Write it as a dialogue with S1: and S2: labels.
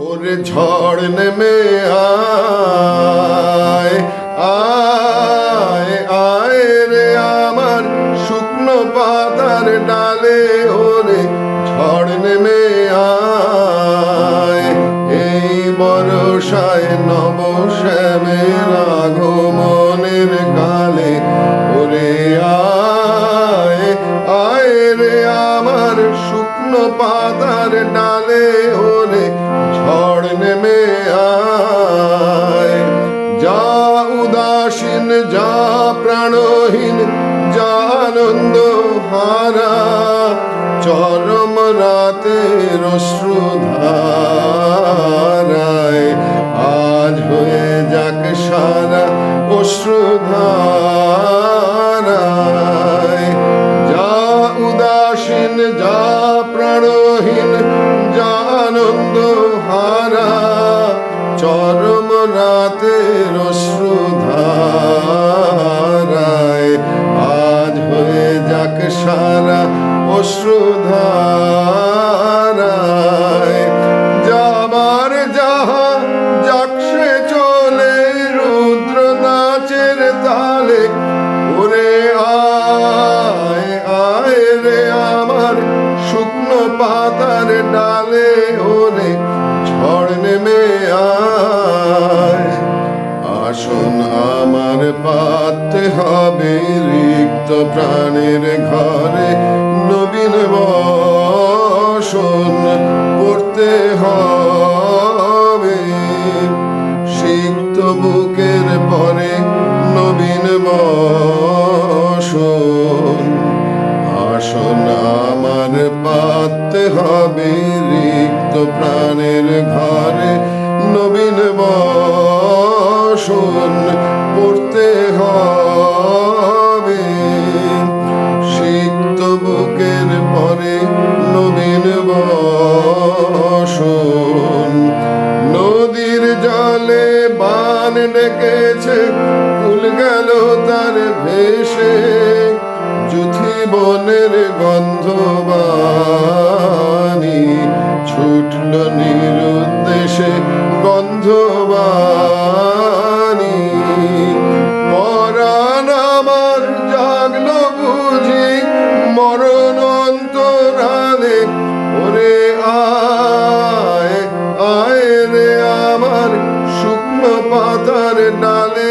S1: ওরে ঝড় নেমে আয় আয় আয় রে আমার শুকনো পাতার ডালে ওরে ঝড় নেমে আয়। এই বরসায় নব শ্যামের আগমনের পাতার ডালে ওরে ঝড় নেমে আয়। যা উদাসীন, যা প্রাণহীন, যা আনন্দ হারা, চরম রাতের অশ্রুধারায় আজ হয়ে যাক সারা অশ্রুধারায় যা উদাসীন, যা প্রাণহীন যা জানন্দ হারা চরম রাতে অশ্রুধারায়। আজ হয়ে যাক সারা অশ্রুধারায় পাতার ডালে ওরে ঝড় নেমে আয়। আসুন, আমার পাতে হবে রিক্ত প্রাণের ঘরে নবীন বসন পড়তে হবে হবে রিক্ত প্রাণের ঘরে নবীন বসন পড়তে হবে। সিক্ত বুকের পরে নবীন বসন, নদীর জলে বান ডেকেছে, ফুল গেল তার ভেসে। যুথি বনের গন্ধবাণী ছুটল নিরুদ্দেশে গন্ধবাণী। পরাণ আমার জাগল বুঝি, মরণ অন্তরালে ওরে আয় আয় রে আমার শুকনো পাতার ডালে